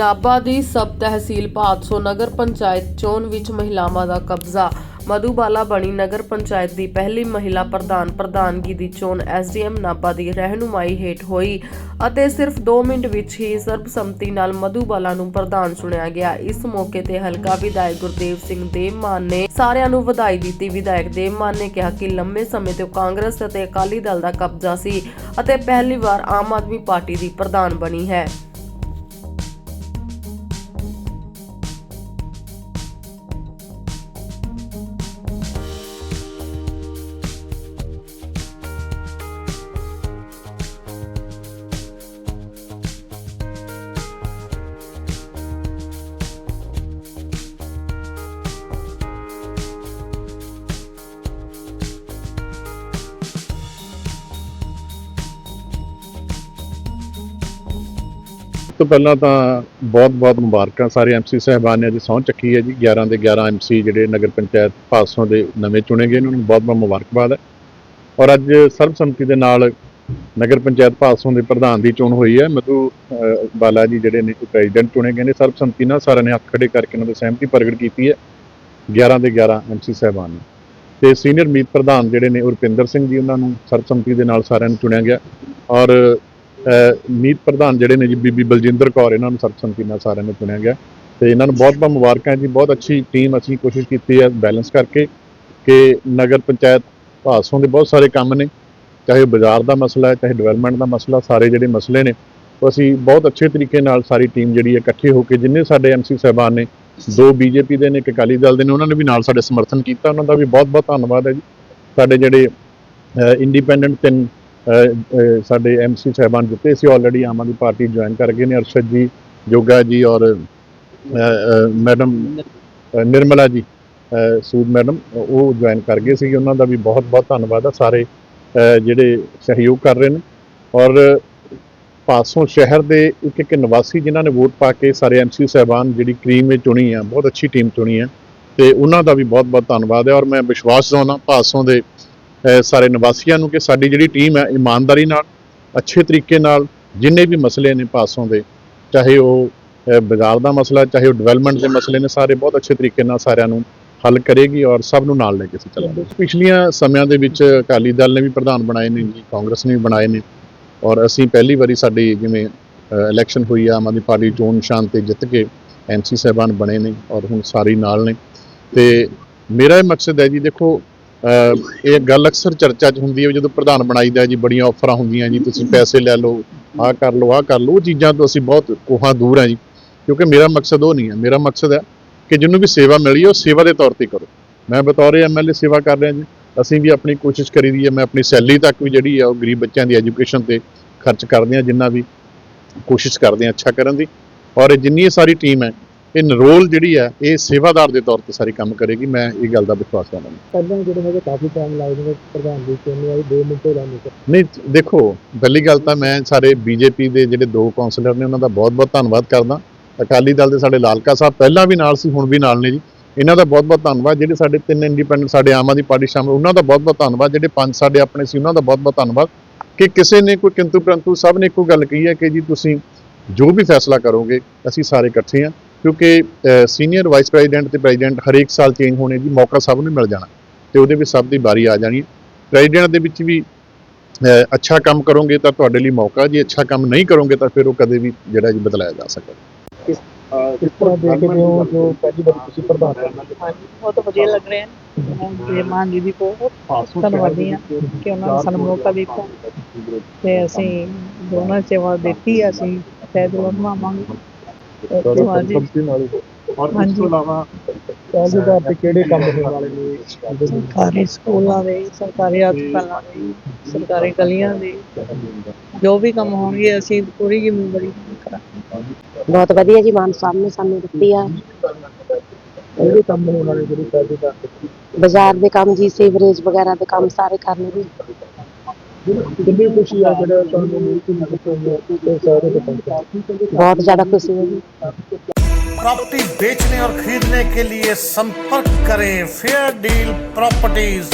ਨਾਬਾ ਦੀ ਸਬ ਤਹਿਸੀਲ ਭਾਦਸੋ ਨਗਰ ਪੰਚਾਇਤ ਚੋਣ ਵਿੱਚ ਮਹਿਲਾਵਾਂ ਦਾ ਕਬਜ਼ਾ। ਮਧੂਬਾਲਾ ਬਣੀ ਨਗਰ ਪੰਚਾਇਤ ਦੀ ਪਹਿਲੀ ਮਹਿਲਾ ਪ੍ਰਧਾਨ ਪ੍ਰਧਾਨਗੀ ਦੀ ਚੋਣ ਐਸਡੀਐਮ ਨਾਬਾ ਦੀ ਰਹਿਨੁਮਾਈ ਹੇਠ ਹੋਈ ਅਤੇ ਸਿਰਫ 2 ਮਿੰਟ ਵਿੱਚ ਹੀ ਸਰਬਸੰਮਤੀ ਨਾਲ ਮਧੂਬਾਲਾ ਨੂੰ ਪ੍ਰਧਾਨ ਚੁਣਿਆ ਗਿਆ। ਇਸ ਮੌਕੇ ਤੇ ਹਲਕਾ ਵਿਧਾਇਕ ਗੁਰਦੇਵ ਸਿੰਘ ਦੇਵਮਾਨ ਨੇ ਸਾਰਿਆਂ ਨੂੰ ਵਧਾਈ ਦਿੱਤੀ। ਵਿਧਾਇਕ ਦੇਵਮਾਨ ਨੇ ਕਿਹਾ ਕਿ ਲੰਮੇ ਸਮੇਂ ਤੋਂ ਕਾਂਗਰਸ ਅਤੇ ਅਕਾਲੀ ਦਲ ਦਾ ਕਬਜ਼ਾ ਸੀ ਅਤੇ ਪਹਿਲੀ ਵਾਰ ਆਮ ਆਦਮੀ ਪਾਰਟੀ ਦੀ ਪ੍ਰਧਾਨ ਬਣੀ ਹੈ। ਤੋਂ ਪਹਿਲਾਂ ਤਾਂ ਬਹੁਤ-ਬਹੁਤ ਮੁਬਾਰਕਾਂ ਸਾਰੇ ਐਮਸੀ ਸਾਹਿਬਾਨ ਨੇ ਅੱਜ ਸਹੁੰ ਚੱਕੀ ਹੈ ਜੀ। 11 ਦੇ 11 ਐਮਸੀ ਜਿਹੜੇ ਨਗਰ ਪੰਚਾਇਤ ਭਾਸੋਂ ਦੇ ਨਵੇਂ ਚੁਣੇ ਗਏ ਉਹਨਾਂ ਨੂੰ ਬਹੁਤ-ਬਹੁਤ ਮੁਬਾਰਕਬਾਦ ਹੈ। ਔਰ ਅੱਜ ਸਰਬਸੰਮਤੀ ਦੇ ਨਾਲ ਨਗਰ ਪੰਚਾਇਤ ਭਾਸੋਂ ਦੇ ਪ੍ਰਧਾਨ ਦੀ ਚੋਣ ਹੋਈ ਹੈ। ਮਧੂ ਬਾਲਾ ਜੀ ਜਿਹੜੇ ਨੇ ਪ੍ਰੈਜ਼ੀਡੈਂਟ ਚੁਣੇ ਗਏ ਨੇ। ਸਰਬਸੰਮਤੀ ਨਾਲ ਸਾਰਿਆਂ ਨੇ ਹੱਥ ਖੜੇ ਕਰਕੇ ਉਹਨਾਂ ਦੀ ਸਹਿਮਤੀ ਪ੍ਰਗਟ ਕੀਤੀ ਹੈ। 11 ਦੇ 11 ਐਮਸੀ ਸਾਹਿਬਾਨ ਨੇ। ਤੇ ਸੀਨੀਅਰ ਮੀਤ ਪ੍ਰਧਾਨ ਜਿਹੜੇ ਨੇ ਉਰਪਿੰਦਰ ਸਿੰਘ ਜੀ, ਉਹਨਾਂ ਨੂੰ ਸਰਬਸੰਮਤੀ ਦੇ ਨਾਲ ਸਾਰਿਆਂ ਨੂੰ ਚੁਣਿਆ ਗਿਆ। ਔਰ ਮੀਤ ਪ੍ਰਧਾਨ ਜਿਹੜੇ ਨੇ ਜੀ, ਬੀਬੀ ਬਲਜਿੰਦਰ ਕੌਰ, ਇਹਨਾਂ ਨੂੰ ਸਰਬਸੰਮਤੀ ਨਾਲ ਸਾਰਿਆਂ ਨੂੰ ਚੁਣਿਆ ਗਿਆ। ਤੇ ਇਹਨਾਂ ਨੂੰ ਬਹੁਤ ਬਹੁਤ ਮੁਬਾਰਕਾਂ ਜੀ, ਬਹੁਤ ਅੱਛੀ ਟੀਮ ਅਸੀਂ ਕੋਸ਼ਿਸ਼ ਕੀਤੀ ਹੈ ਬੈਲੈਂਸ ਕਰਕੇ ਕਿ ਨਗਰ ਪੰਚਾਇਤ ਭਾਸੋਂ ਦੇ ਬਹੁਤ ਸਾਰੇ ਕੰਮ ਨੇ, ਚਾਹੇ ਉਹ ਬਾਜ਼ਾਰ ਦਾ ਮਸਲਾ ਹੈ, ਚਾਹੇ ਡਿਵੈਲਪਮੈਂਟ ਦਾ ਮਸਲਾ, ਸਾਰੇ ਜਿਹੜੇ ਮਸਲੇ ਨੇ, ਉਹ ਅਸੀਂ ਬਹੁਤ ਅੱਛੇ ਤਰੀਕੇ ਨਾਲ ਸਾਰੀ ਟੀਮ ਜਿਹੜੀ ਹੈ ਇਕੱਠੇ ਹੋ ਕੇ, ਜਿੰਨੇ ਸਾਡੇ ਐਮਸੀ ਸਾਹਿਬਾਨ ਨੇ, ਦੋ ਬੀਜੇਪੀ ਦੇ ਨੇ, ਇੱਕ ਅਕਾਲੀ ਦਲ ਦੇ ਨੇ, ਉਹਨਾਂ ਨੇ ਵੀ ਨਾਲ ਸਾਡੇ ਸਮਰਥਨ ਕੀਤਾ, ਉਹਨਾਂ ਦਾ ਵੀ ਬਹੁਤ ਬਹੁਤ ਧੰਨਵਾਦ ਹੈ ਜੀ। ਸਾਡੇ ਜਿਹੜੇ ਇੰਡੀਪੈਂਡੈਂਟ ਤਿੰਨ ਸਾਡੇ ਐਮਸੀ ਸਾਹਿਬਾਨ ਜਿੱਤੇ ਸੀ already Aam Aadmi party join ਕਰ ਗਏ ਨੇ ਅਰਸ਼ਦ ਜੀ, ਜੋਗਾ ਜੀ ਔਰ ਮੈਡਮ ਨਿਰਮਲਾ ਜੀ ਸੂਦ ਮੈਡਮ, ਉਹ ਜੁਆਇਨ ਕਰ ਗਏ ਸੀ ਉਹਨਾਂ ਦਾ ਵੀ ਬਹੁਤ ਬਹੁਤ ਧੰਨਵਾਦ ਆ। ਸਾਰੇ ਜਿਹੜੇ ਸਹਿਯੋਗ ਕਰ ਰਹੇ ਨੇ। ਔਰ ਪਾਸੋਂ ਸ਼ਹਿਰ ਦੇ ਇੱਕ ਇੱਕ ਨਿਵਾਸੀ ਜਿਨ੍ਹਾਂ ਨੇ ਵੋਟ ਪਾ ਕੇ ਸਾਰੇ ਐਮਸੀ ਸਾਹਿਬਾਨ ਜਿਹੜੀ ਕਰੀਮ ਵਿੱਚ ਚੁਣੀ ਆ, ਬਹੁਤ ਅੱਛੀ ਟੀਮ ਚੁਣੀ ਆ। ਤੇ ਉਹਨਾਂ ਦਾ ਵੀ ਬਹੁਤ ਬਹੁਤ ਧੰਨਵਾਦ ਹੈ ਔਰ ਮੈਂ ਵਿਸ਼ਵਾਸ ਦਵਾਉਣਾ ਪਾਸੋਂ ਦੇ ਸਾਰੇ ਨਿਵਾਸੀਆਂ ਨੂੰ ਕਿ ਸਾਡੀ ਜਿਹੜੀ ਟੀਮ ਹੈ, ਇਮਾਨਦਾਰੀ ਨਾਲ, ਅੱਛੇ ਤਰੀਕੇ ਨਾਲ, ਜਿੰਨੇ ਵੀ ਮਸਲੇ ਨੇ ਪਾਸੋਂ ਦੇ, ਚਾਹੇ ਉਹ ਬਾਜ਼ਾਰ ਦਾ ਮਸਲਾ, ਚਾਹੇ ਉਹ ਡਿਵੈਲਪਮੈਂਟ ਦੇ ਮਸਲੇ ਨੇ, ਸਾਰੇ ਬਹੁਤ ਅੱਛੇ ਤਰੀਕੇ ਨਾਲ ਸਾਰਿਆਂ ਨੂੰ ਹੱਲ ਕਰੇਗੀ ਔਰ ਸਭ ਨੂੰ ਨਾਲ ਲੈ ਕੇ ਅਸੀਂ ਚੱਲਾਂਗੇ। ਪਿਛਲੀਆਂ ਸਮਿਆਂ ਦੇ ਵਿੱਚ ਅਕਾਲੀ ਦਲ ਨੇ ਵੀ ਪ੍ਰਧਾਨ ਬਣਾਏ ਨੇ ਜੀ, ਕਾਂਗਰਸ ਨੇ ਵੀ ਬਣਾਏ ਨੇ, ਔਰ ਅਸੀਂ ਪਹਿਲੀ ਵਾਰੀ ਸਾਡੀ ਜਿਵੇਂ ਇਲੈਕਸ਼ਨ ਹੋਈ ਆ, ਆਮ ਆਦਮੀ ਪਾਰਟੀ ਚੋਣ ਨਿਸ਼ਾਨ ਤੇ ਜਿੱਤ ਕੇ ਐਮਸੀ ਸਾਹਿਬਾਨ ਬਣੇ ਨੇ ਔਰ ਹੁਣ ਸਾਰੇ ਨਾਲ ਨੇ। ਤੇ ਮੇਰਾ ਇਹ ਮਕਸਦ ਹੈ ਜੀ, ਦੇਖੋ ਇਹ ਗੱਲ ਅਕਸਰ ਚਰਚਾ 'ਚ ਹੁੰਦੀ ਹੈ ਜਦੋਂ ਪ੍ਰਧਾਨ ਬਣਾਈਦਾ ਜੀ, ਬੜੀਆਂ ਆਫਰਾਂ ਹੁੰਦੀਆਂ ਜੀ, ਤੁਸੀਂ ਪੈਸੇ ਲੈ ਲਓ, ਆਹ ਕਰ ਲਓ, ਆਹ ਕਰ ਲਓ, ਉਹ ਚੀਜ਼ਾਂ ਤੋਂ ਅਸੀਂ ਬਹੁਤ ਕੋਹਾਂ ਦੂਰ ਹਾਂ ਜੀ। ਕਿਉਂਕਿ ਮੇਰਾ ਮਕਸਦ ਉਹ ਨਹੀਂ ਹੈ। ਮੇਰਾ ਮਕਸਦ ਹੈ ਕਿ ਜਿਹਨੂੰ ਵੀ ਸੇਵਾ ਮਿਲੀ, ਉਹ ਸੇਵਾ ਦੇ ਤੌਰ ਤੇ ਕਰੋ। ਮੈਂ ਬਤੌਰ ਐਮਐਲਏ ਸੇਵਾ ਕਰ ਰਿਹਾ ਜੀ। ਅਸੀਂ ਵੀ ਆਪਣੀ ਕੋਸ਼ਿਸ਼ ਕਰੀ ਦੀ ਹੈ। ਮੈਂ ਆਪਣੀ ਸੈਲਰੀ ਤੱਕ ਵੀ ਜਿਹੜੀ ਆ ਉਹ ਗਰੀਬ ਬੱਚਿਆਂ ਦੀ ਐਜੂਕੇਸ਼ਨ ਤੇ ਖਰਚ ਕਰਦੇ ਹਾਂ, ਜਿੰਨਾ ਵੀ ਕੋਸ਼ਿਸ਼ ਕਰਦੇ ਹਾਂ ਅੱਛਾ ਕਰਨ ਦੀ। ਔਰ ਇਹ ਜਿੰਨੀ ਸਾਰੀ ਟੀਮ ਹੈ ਇਹ ਨਰੋਲ ਜਿਹੜੀ ਹੈ ਇਹ ਸੇਵਾਦਾਰ ਦੇ ਤੌਰ ਤੇ ਸਾਰੀ ਕੰਮ ਕਰੇਗੀ ਮੈਂ ਇਹ ਗੱਲ ਦਾ ਵਿਸ਼ਵਾਸ ਕਰਦਾ ਪਹਿਲਾਂ ਜਿਹੜੇ ਹੈਗੇ ਕਾਫੀ ਟਾਈਮ ਲੱਗਦਾ ਪ੍ਰਧਾਨ ਜੀ ਚੋਣ ਆਈ 2 ਮਿੰਟ ਹੋ ਜਾਂਦੇ ਨਹੀਂ ਦੇਖੋ ਪਹਿਲੀ ਗੱਲ ਤਾਂ ਮੈਂ ਸਾਰੇ ਬੀਜੇਪੀ ਦੇ ਜਿਹੜੇ ਦੋ ਕਾਉਂਸਲਰ ਨੇ ਉਹਨਾਂ ਦਾ ਬਹੁਤ-ਬਹੁਤ ਧੰਨਵਾਦ ਕਰਦਾ। ਅਕਾਲੀ ਦਲ ਦੇ ਸਾਡੇ ਲਾਲਕਾ ਸਾਹਿਬ ਪਹਿਲਾਂ ਵੀ ਨਾਲ ਸੀ ਹੁਣ ਵੀ ਨਾਲ ਨੇ ਜੀ। ਇਹਨਾਂ ਦਾ ਬਹੁਤ-ਬਹੁਤ ਧੰਨਵਾਦ ਜਿਹੜੇ ਸਾਡੇ ਤਿੰਨ ਇੰਡੀਪੈਂਡੈਂਟ ਸਾਡੇ ਆਮ ਆਦਮੀ ਪਾਰਟੀ ਸ਼ਾਮਲ ਉਹਨਾਂ ਦਾ ਬਹੁਤ-ਬਹੁਤ ਧੰਨਵਾਦ ਜਿਹੜੇ ਪੰਜ ਸਾਡੇ ਆਪਣੇ ਸੀ ਉਹਨਾਂ ਦਾ ਬਹੁਤ-ਬਹੁਤ ਧੰਨਵਾਦ। ਕਿ ਕਿਸੇ ਨੇ ਕੋਈ ਕਿੰਤੂ ਪ੍ਰੰਤੂ ਸਭ ਨੇ ਇੱਕੋ ਗੱਲ ਕਹੀ ਹੈ ਕਿ ਜੀ ਤੁਸੀਂ ਜੋ ਵੀ ਫੈਸਲਾ ਕਰੋਗੇ ਅਸੀਂ ਸਾਰੇ ਇਕੱਠੇ ਹਾਂ। ਕਿਉਂਕਿ ਸੀਨੀਅਰ ਵਾਈਸ ਪ੍ਰੈਜ਼ੀਡੈਂਟ ਤੇ ਪ੍ਰੈਜ਼ੀਡੈਂਟ ਹਰੇਕ ਸਾਲ ਚੇਂਜ ਹੋਣੇ ਦੀ ਮੌਕਾ ਸਭ ਨੂੰ ਮਿਲ ਜਾਣਾ ਤੇ ਉਹਦੇ ਵਿੱਚ ਸਭ ਦੀ ਵਾਰੀ ਆ ਜਾਣੀ। ਹੈ ਪ੍ਰੈਜ਼ੀਡੈਂਟ ਦੇ ਵਿੱਚ ਵੀ ਅੱਛਾ ਕੰਮ ਕਰੋਗੇ ਤਾਂ ਤੁਹਾਡੇ ਲਈ ਮੌਕਾ ਜੇ ਅੱਛਾ ਕੰਮ ਨਹੀਂ ਕਰੋਗੇ ਤਾਂ ਫਿਰ ਉਹ ਕਦੇ ਵੀ ਜਿਹੜਾ ਜੀ ਬਦਲਾਇਆ ਜਾ ਸਕਦਾ। ਕਿਸ ਤਰ੍ਹਾਂ ਦੇਖਦੇ ਹੋ ਜੋ ਪਹਿਲੀ ਵਾਰ ਤੁਸੀਂ ਪ੍ਰਧਾਨ ਹਾਂਜੀ ਬਹੁਤ ਵਧੀਆ ਲੱਗ ਰਿਹਾ। ਹੈ। ਤੇ ਮਾਂ ਜੀ ਦੀ ਬਹੁਤ ਧੰਨਵਾਦੀ ਹਾਂ ਕਿ ਉਹਨਾਂ ਨੇ ਸਾਨੂੰ ਮੌਕਾ ਦਿੱਤਾ। ਤੇ ਅਸੀਂ ਦੋਨਾਂ ਸੇਵਾ ਦਿੱਤੀ ਅਸੀਂ ਸ਼ਾਇਦ ਉਹ ਨਿਭਾਵਾਂਗੇ ਤੇ ਹਾਂਜੀ। ਔਰ ਹਾਂਜੀ। ਤੋਂ ਇਲਾਵਾ ਪਹਿਲੀ ਵਾਰ ਤੇ ਕਿਹੜੇ ਕੰਮ ਹੋਣ ਵਾਲੇ ਨੇ ਸਰਕਾਰੀ ਸਕੂਲਾਂ ਦੇ ਸਰਕਾਰੀ ਹਸਪਤਾਲਾਂ ਦੇ ਸਰਕਾਰੀ ਗਲੀਆਂ ਦੇ। ਜੋ ਵੀ ਕੰਮ ਹੋਣਗੇ ਅਸੀਂ ਪੂਰੀ ਜ਼ਿੰਮੇਵਾਰੀ ਕਰਾਂਗੇ। ਬਹੁਤ ਵਧੀਆ ਜੀ ਮਾਨ ਸਾਹਿਬ ਨੇ ਸਾਨੂੰ ਦਿੱਤੀ ਆ। ਕੰਮ ਹੋਣ ਵਾਲੇ ਜਿਹੜੇ ਬਾਜ਼ਾਰ ਦੇ ਕੰਮ ਜੀ ਸੀਵਰੇਜ ਵਗੈਰਾ ਦੇ ਕੰਮ ਸਾਰੇ ਕਰਨੇ ਜੀ। ਕਿੰਨੀ ਖੁਸ਼ੀ ਆ ਜਿਹੜਾ ਤੁਹਾਨੂੰ ਮਿਲ ਕੇ ਨਜ਼ਰ ਤੋਂ ਤੇ ਸਾਰੇ ਦੇ ਪਹੁੰਚਾ ਬਹੁਤ ਜ਼ਿਆਦਾ ਖੁਸ਼ੀ ਹੈ ਜੀ प्रॉपर्टी बेचने और खरीदने के लिए संपर्क करें फेयर डील प्रॉपर्टीज